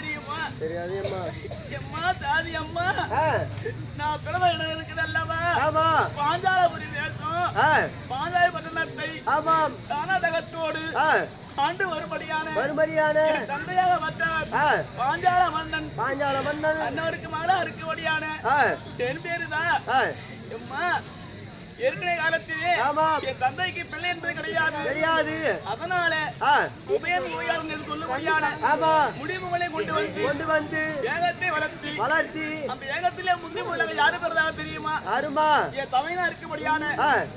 தெரியுமா? தெரியாது அம்மா எம்மா? சாதி அம்மா. நான் பிறந்த இடம் இருக்குது அல்லவா? ஆமா. பாஞ்சாலபுரி தேசம் பாஞ்சால பட்டணத்தை ஆமாம் தானதகத்தோடு ஆ. ஆண்டு வரும்படியான மறுமரியான தந்தையாக ஆ. பாஞ்சால மன்னன். பாஞ்சால மன்னன். அன்னவருக்கு மகளா இருக்கும்படியான என் பேருதான். ஆ. எம்மா ஏற்கனவே காலத்திலே என் தந்தைக்கு பிள்ளை என்பது கிடையாது. தெரியாது அதனால ஆ. உபயன் நோயாளர் என்று சொல்லும்படியான ஆமா. முடிவுகளை கொண்டு வந்து கொண்டு வந்து வேகத்தை வளர்த்து வளர்த்தி அந்த வேகத்திலே முந்தி முதலாக யாரு பிறந்தாங்க தெரியுமா? அருமா என் தமையனா இருக்கும்படியான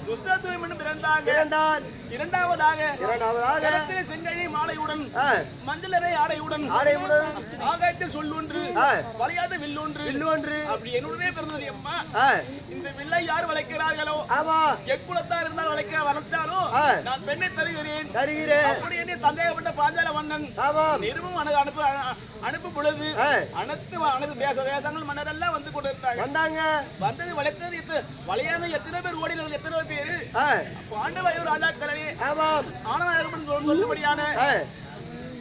துஷ்டத்துவம் என்று பிறந்தாங்க பிறந்தான். இரண்டாவதாக இரண்டாவதாக செங்கழி மாலையுடன் மஞ்சளரை ஆடையுடன் ஆடையுடன் ஆகாயத்தில் சொல்லொன்று வளையாத வில்லொன்று வில்லு ஒன்று அப்படி என்னுடனே பிறந்தது அம்மா. இந்த வில்லை யார் வளைக்கிறார்களோ ஆமா. எக்குலத்தார் இருந்தால் வளைக்க வளர்த்தாலும். நான் பெண்ணை தருகிறேன். தருகிறேன். அப்படி என்னை தந்தையப்பட்ட பாஞ்சால மன்னன் ஆமாம் நிருபம் அனு அனுப்பு அ- அனுப்பும் பொழுது. அனைத்து அனைத்து தேச தேசங்கள் மன்னர் எல்லாம் வந்து கொண்டு இருந்தாங்க வந்தாங்க. வந்தது வளைத்தது எத்தனை வளையாத எத்தனை பேர் ஓடினது எத்தனை பேர்? ஆ. பாண்டு வயது அல்லாக்கலவே ஆமாம் ஆனநாயகன் சொல்லும்படியான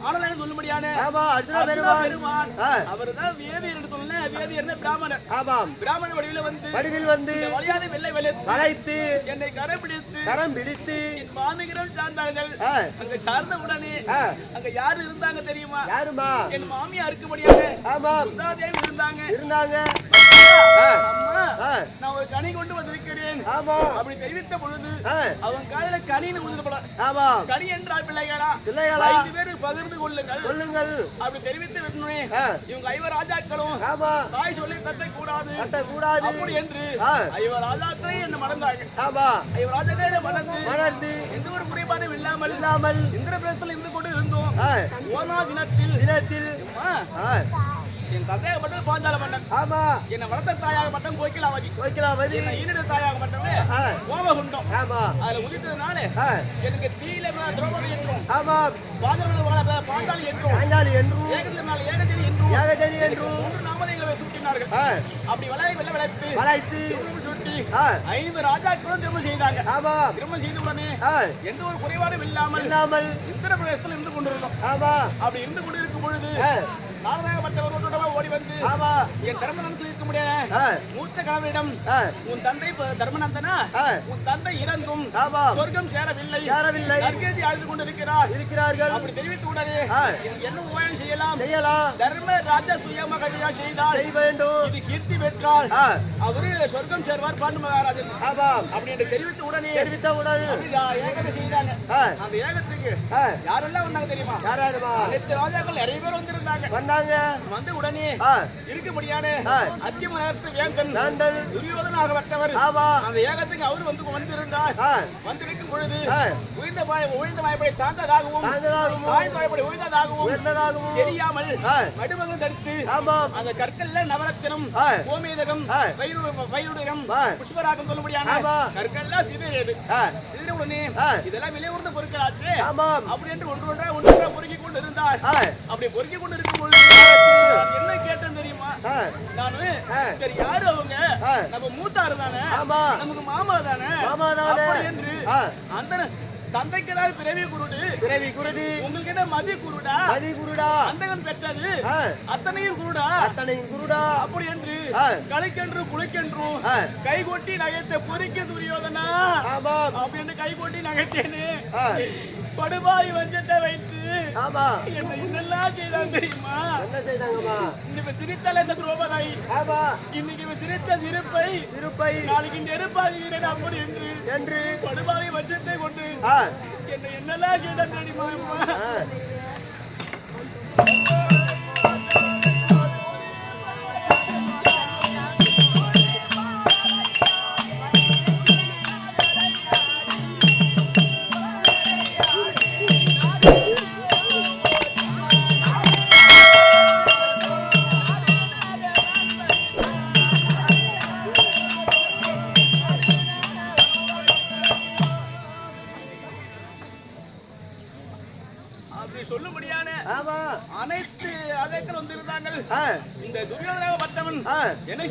ஆ ஆனநாயகன் சொல்லும்படியான ஆமா அர்ஜுன பெருமான். அவர்தான் வேதியர் சொன்ன வேதியர்னு பிராமணர் ஆமாம். பிராமண வடிவில வந்து வடிவில் வந்து வளையாத வெள்ளை வெளுத்து வளைத்து என்னை கரை பிடித்து கரம் பிடித்து என் மாமிகிரம் சார்ந்தார்கள். அங்க சார்ந்த உடனே அங்க யாரு இருந்தாங்க தெரியுமா? யாருமா? என் மாமியா இருக்கும்படியாக ஆமாம். சுந்தாதேவி இருந்தாங்க. இருந்தாங்க. நான் ஒரு கனி கொண்டு வந்திருக்கிறேன். ஆமா. அப்படி தெரிவித்த பொழுது அவன் காலையில கனின்னு போல ஆமா. கனி என்றால் பிள்ளைகளா? பிள்ளைகளா? ஐந்து பேர் பகிர்ந்து கொள்ளுங்கள். சொல்லுங்கள் அப்படி தெரிவித்து ஆ, இவங்க ஐவர் ராஜாக்களும் ஆமா. தாய் சொல்லி தத்தை கூடாது கட்டக்கூடாது அப்படி என்று. ஐவர் ராஜாக்களே என்ன மறந்தாங்க ஆமா. ஐவர் ராஜாக்களே மறந்து வளர்ந்து எந்த ஒரு குறைபாடும் இல்லாமல் இல்லாமல் இந்திரபிரதத்தில் இருந்து கொண்டு இருந்தோம். ஓனா தினத்தில். தினத்தில். என் தந்தையாக மட்டும் பாஞ்சால மன்னன் ஆமா. என்னை வளர்த்த தாயாக மட்டும் கோய்க்கலாவதி வைக்கலாம் மதி என்னை ஈனிட தாயாக மட்டுமே கோபகுண்டம். ஆமா. அதுல உதித்ததுனால எனக்கு தீயில மேல திரௌபதி என்றும் ஆமா. பாஞ்சாலி என்றும் ஆண்டாளி என்றும் ஏகத்தில் மேல ஏகஜனி என்றும் ஏகஜனி என்றும் மூன்று நாமதங்களை சூட்டினார்கள். அப்படி வளைய வெள்ள வளைத்து வளைத்து சுட்டி ஐந்து ராஜாக்களும் திருமணம் செய்தாங்க. ஆமா. திருமணம் செய்த உடனே எந்த ஒரு குறைபாடும் இல்லாமல் இல்லாமல் இந்திர பிரதேசத்தில் இருந்து கொண்டிருந்தோம். ஆமா. அப்படி இருந்து கொண்டு இருக்கும் பொழுது நாரதாகப்பட்டவர் ஒருவரெல்லாம் ஓடி வந்து ஆமா. என் முடியாது. ஆ, மூத்த கணவரிடம் உன் தந்தை தர்மநந்தனா? உன் தந்தை இறந்தும் ஆமா. சொர்க்கம் சேரவில்லை. சேரவில்லை. நற்கேதி அழுது கொண்டிருக்கிறார். இருக்கிறார்கள். அப்படி தெரிவித்த உடனே என்ன உபாயம் செய்யலாம்? செய்யலாம். தர்ம ராஜா செய்ய வேண்டும். இது கீர்த்தி பெற்றால் அவரு சொர்க்கம் சேர்வார் பாண்டு மகாராஜன். ஆமா. அப்படி என்று தெரிவித்த உடனே ஏகத்தை செய்தாங்க. அந்த ஏகத்துக்கு யாரெல்லாம் வந்தாங்க தெரியுமா? யாராருமா அனைத்து ராஜாக்கள் நிறைய பேர் வந்திருந்தாங்க. வந்தாங்க. வந்து உடனே இருக்கும்படியான. அத்தியமனத்து வேந்தன் நாங்கள் துரியோதனாகப்பட்டவர். ஆமா. அந்த ஏகத்துக்கு அவரு வந்து வந்திருந்தார். வந்திருக்கும் பொழுது உயிர்ந்த பாய உயிர்ந்த வாய்ப்படை தாழ்ந்ததாகவும், தாழ்ந்த வாய்ப்படை உயர்ந்ததாகவும் உயர்ந்ததாகவும். தெரியாமல் மடுமகன் தடுத்து ஆமாம் அந்த கற்கள்ல நவரத்தினம் கோமேதகம் வைருடகம் ஆ. புஷ்பராகம் சொல்ல முடியாது ஆமா. கற்கள்லாம் சிதறியது ஆ, சிதறிய உடனே. இதெல்லாம் விலை உயர்ந்த பொருட்களாச்சு. ஆமாம் அப்படி என்று ஒன்று ஒன்றா ஒன்று ஒன்றா பொறுக்கி கொண்டு இருந்தார் அப்படி பொறுக்கி கொண்டு இருக்கும் பொழுது என்ன கேட்டேன் தெரியுமா? நானு. சரி யாரு அவங்க. நம்ம மூத்தாரு தானே? ஆமா. நமக்கு மாமா தானே? மாமா தானே. அப்படி என்று. அந்த தந்தைக்கு தான் பிறவி குருடு. பிறவி குருடி. உங்களுக்கு என்ன மதி குருடா? மதி குருடா. அந்தகன் பெற்றது. அத்தனையும் குருடா? அத்தனையும் குருடா. அப்படி என்று. கலைக்கென்று குளிக்கென்றும் ஆ, கைகொட்டி நகைத்த பொறிக்க துரியோதனா? ஆமாம். அப்படின்னு கைகொட்டி நகைத்தேனே? ஆ, படுபாய் வஞ்சத்தை வைத்து ஆமா. என்ன என்னெல்லாம் செய்தான் தெரியுமா? என்ன செய்தாங்கம்மா? இன்னைக்கு சிரித்தால இந்த துரோபதாய். ஆமா. இன்னைக்கு இவன் சிரித்த சிரிப்பை திருப்பை நாளைக்கு நெருப்பாகிறேன் அப்படி என்று என்று. படுபாவி வஞ்சத்தை கொண்டு என்ன என்னெல்லாம் செய்தான் தெரியுமா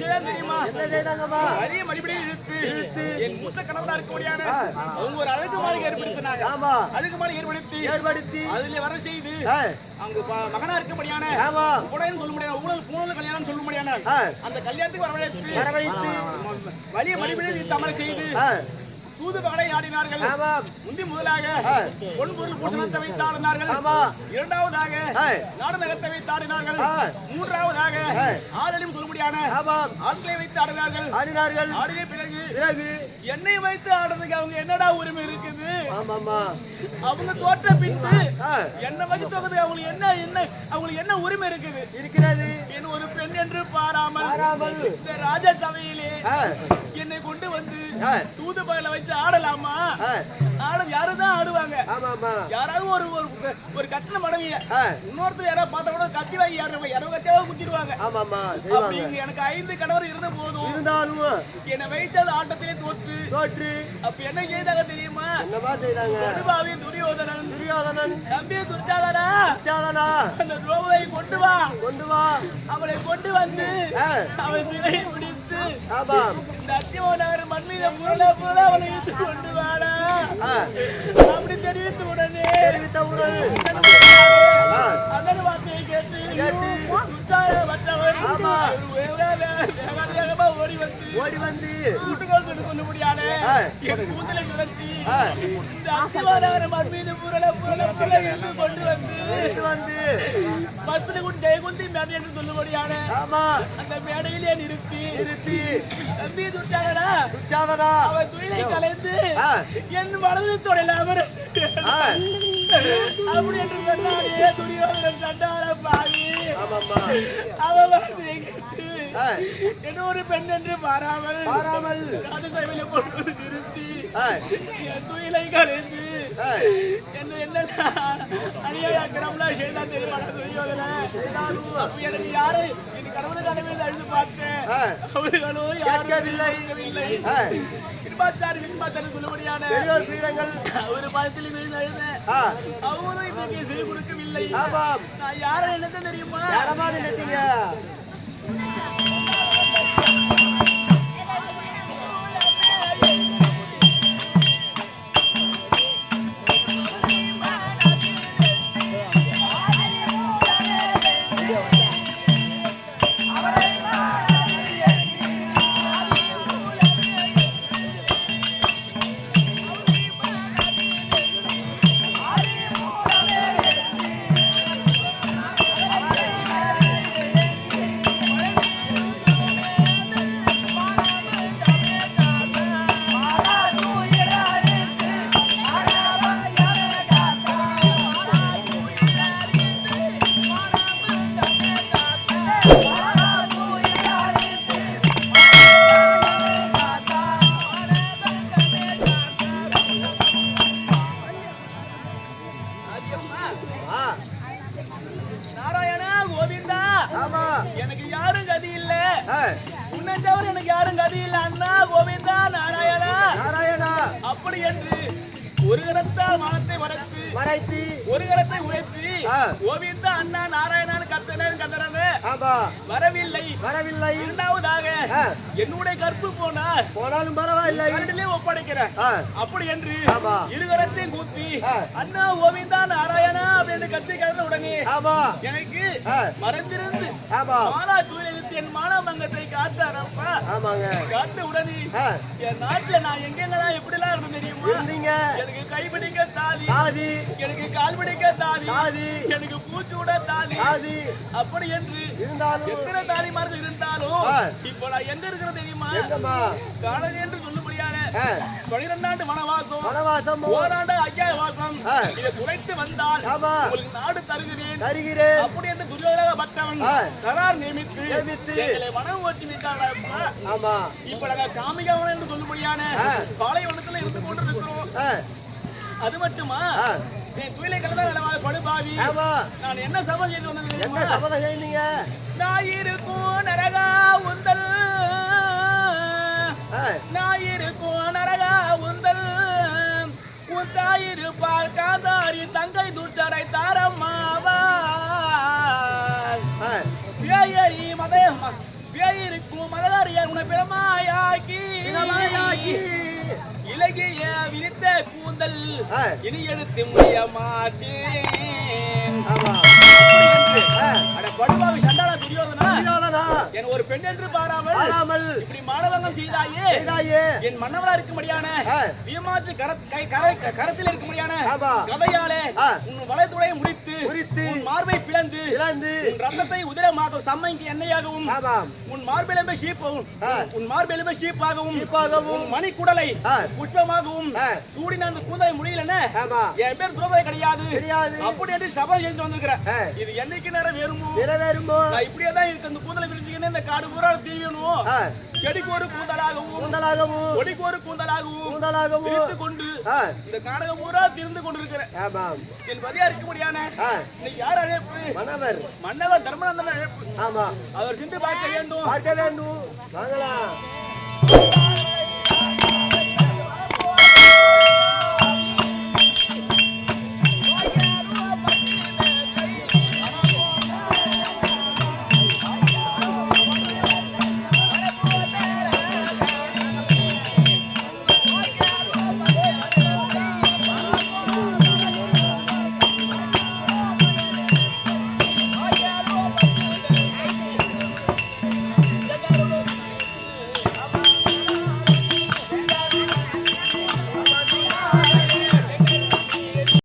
என்ன தெரியுமா என்ன செய்தாங்கம்மா அரிய இழுத்து இழுத்து. என் மூத்த கணவனா இருக்க முடியாது அவங்க ஒரு அழகு மாளிகை ஏற்படுத்தினாங்க ஆமா அழகு மாளிகை ஏற்படுத்தி ஏற்படுத்தி அதுல வர செய்து மகனா இருக்க முடியான ஆமா சொல்ல முடியாது ஊழல் பூணல் கல்யாணம் சொல்ல முடியாது அந்த கல்யாணத்துக்கு வரவழைத்து வரவழைத்து வலிய மறுபடியும் தமரை செய்து ஆ, தூது பகடை ஆடினார்கள் முந்தி முதலாக ஆ. பொன் பொருள் பூசணத்தை வைத்து ஆடினார்கள். இரண்டாவதாக நாடகத்தை வைத்து ஆடினார்கள். மூன்றாவதாக. ஆடலும் சொல்ல முடியான ஆமாம். ஆட்களை வைத்து ஆடினார்கள். ஆடினார்கள். ஆடின பிறகு பிறகு என்னை வைத்து ஆடுறதுக்கு அவங்க என்னடா உரிமை இருக்குது? அவங்க தோற்ற பின்பு என்ன வச்சு தொகுது அவங்களுக்கு என்ன என்ன அவங்களுக்கு என்ன உரிமை இருக்குது? இருக்கிறது. என் ஒரு பெண் என்று பாராமல். இந்த ராஜ சபையிலே என்னை கொண்டு வந்து ஆ, தூது பகல வச்சு ஆடலாமா? ஆ, ஆட யாருதான் ஆடுவாங்க? யாராவது ஒரு ஒரு ஒரு கட்டின மனைவிய இன்னொருத்தர் யாராவது பார்த்தா கூட கத்தி வாங்கி யாரும் யாரோ கத்தியாவது குத்திடுவாங்க. ஆமாம்மா செய்வாங்க. அப்படி எனக்கு ஐந்து கணவர் இருந்த போதும். இருந்தாலும்? என்னை வைத்தது ஆட்டத்திலே தோற்று. தோற்று. அப்ப என்ன செய்தாங்க தெரியுமா? என்னமா செய்தாங்க? படுபாவி துரியோதனன். துரியோதனன். தம்பி துர்ச்சாதனா? சாதனா அந்த துரோபதை கொண்டு வா. கொண்டு வா. அவளை கொண்டு வந்து ஆ, அவன் சிறையை பிடித்து ஆமாம் இந்த அத்தியோனார் மண் மீத புரள புரள அவனை இழுத்து கொண்டு வாடா. அப்படி தெரிவித்த உடனே தெரிவித்தவுடன் ஆ, அண்ணன் வார்த்தையை கேட்டு வேகமா ஓடி வந்து ஓடி வந்து கூட்டுக்கோள் கொண்டு கொண்டு முடியாது என் கூந்தலை சுழற்றி ஆ. மீது புரள புரள புரள என்று கொண்டு வந்து வந்து பஸ்ல கூட ஜெயகுந்தி மேடை என்று சொல்லும்படியான ஆமா அந்த மேடையிலே நிறுத்தி நிறுத்தி தம்பி துட்டாகடா துச்சாதனா அவன் துயிலை கலைந்து என் வலது தொடையில அமர அப்படி என்று சொன்னானே துரியோதனன் சண்டார பாவி அவன் வந்து. என்ன ஒரு பெண் என்று பாராமல் பாராமல் சைவில கொண்டு நிறுத்தி. என் துயிலை கலைந்து. என்ன என்ன அநியாயக்கிரம்ல செய்தா தெரியுமா துரியோதனன் அப்ப எனக்கு யாரு என் கடவுள் கடவுள் அழுது பார்த்தேன். அவர்களும் யாரும் கேட்கவில்லை. கேட்கவில்லை சொல்லும்படியான பெரியோர் பீடங்கள். ஒரு பதத்தில் விழுந்து அழுத. ஆ. அவங்களும் இன்னைக்கு செவி கொடுக்கவில்லை. ஆமாம். நான் யாரை தெரியுமா? யாரமா நினைச்சீங்க எனக்கு யாரும் கதி இல்ல. உன்னை தவிர எனக்கு யாரும் கதி இல்ல அண்ணா கோவிந்தா நாராயணா நாராயணா அப்படி என்று ஒரு கரத்தால் வானத்தை வளர்த்து மறைத்தி ஒரு கரத்தை உயர்த்தி. கோவிந்தா அண்ணா நாராயணான்னு கத்தனேன் கத்தனே ஆமா வரவில்லை வரவில்லை இரண்டாவதாக. என்னுடைய கற்பு போனால் போனாலும் பரவாயில்லை கரண்டிலே ஒப்படைக்கிறேன். அப்படி என்று ஆமா. இருகரத்தையும் கூப்பி ஆ. அண்ணா கோவிந்தா நாராயணா அப்படின்னு கத்தி கதற உடனே ஆமா எனக்கு. மறந்திருந்து மாலா என் மானாமங்கத்தை காத்தாரப்பா. ஆமாங்க. காத்த உடனே. என் நாட்டுல நான் எங்கெங்கெல்லாம் எப்படிலாம் இருந்து தெரியுமா? இருந்தீங்க. எனக்கு கைபிடிக்க தாலி. தாதி எனக்கு கால் பிடிக்க தாலி. தாதி எனக்கு பூச்சூட தாலி. தாதி அப்படி என்று இருந்தாலும். எத்தனை தாலிமார்கள் இருந்தாலும். இப்போ நான் எங்க இருக்கிறது தெரியுமா? காலம் என்று ஆ. பனிரெண்டாண்டு வனவாசம். வனவாசம். ஓராண்டு ஐயாயிரம் வாசம். இதை குறைத்து வந்தால் உங்களுக்கு நாடு தருகிறேன். தருகிறேன். அப்படி என்று துரியோதன பட்டவன். கரார் நியமித்து நியமித்து. வனம் ஓட்டி விட்டாங்க ஆமா. இப்ப நாங்க காமிகவனம் என்று சொல்லும்படியான. பாலைவனத்துல இருந்து கொண்டு இருக்கிறோம். அது மட்டுமா. என் துயிலை கலந்த படுபாவி ஆமா. நான் என்ன சபதம் செய்து வந்தது என்ன? சபதம் செய்தீங்க? ஞாயிறுக்கும் நரகா உந்தல். ஆ. ஞாயிறுக்கும் நரகா உந்தல் உத்தாயிருப்பார் காந்தாரி தங்கை துட்டரை தாரம்மாவார் ஆ. பேயரி மத பேயிருக்கும் மதகாரியார் உன பிரமாயாக்கி. இலகிய விரித்த கூந்தல். இனி எடுத்து முடிய மாட்டேன் படுபாவி சண்டாள துரியோதனா துரியோதனா, என் ஒரு பெண் என்று பாராமல் பாராமல் இப்படி மானவங்கம் செய்தாயே செய்தாயே என் மன்னவரா இருக்கும்படியான. வீமாற்று கர கரத்தில் இருக்கும்படியான. கதையாலே. உன் வளைத்துறையை முடித்து முறித்து, உன் மார்பை பிளந்து இழந்து உன் ரத்தத்தை உதிரமாக சம்மைக்கு எண்ணெயாகவும் உன் மார்பெலும்பை சீப்பாகவும் ஆ. உன் மார்பெலும்பை சீப்பாகவும் உன் மணிக்குடலை. புஷ்பமாகவும். சூடின அந்த கூந்தலை முடியலன்னு என் பேர் துரோபதை கிடையாது தெரியாது அப்படி என்று சபதம் செஞ்சு வந்திருக்கிறேன். இது என்னைக்கு நேரம் வேறுமோ நிறைவேறுமோ நான் இப்படியே தான் இருக்கு அந்த கூந்தலை விரிஞ்சுக்கின்னு இந்த காடு பூரா தீவணும். செடிக்கு ஒரு கூந்தலாகவும் கூந்தலாகவும். கொடிக்கு ஒரு கூந்தலாகவும் கூந்தலாகவும். விரித்து கொண்டு. இந்த காடகம் பூரா திருந்து கொண்டிருக்கிறேன். ஆமாம். என் பதியா இருக்க முடியான? ஆ. இன்னைக்கு யார் அழைப்பு? மணவர் மன்னவர் தர்மநந்தன் அழைப்பு. ஆமா அவர் சென்று பார்க்க வேண்டும். பார்க்க வேண்டும். வாங்கலாம்.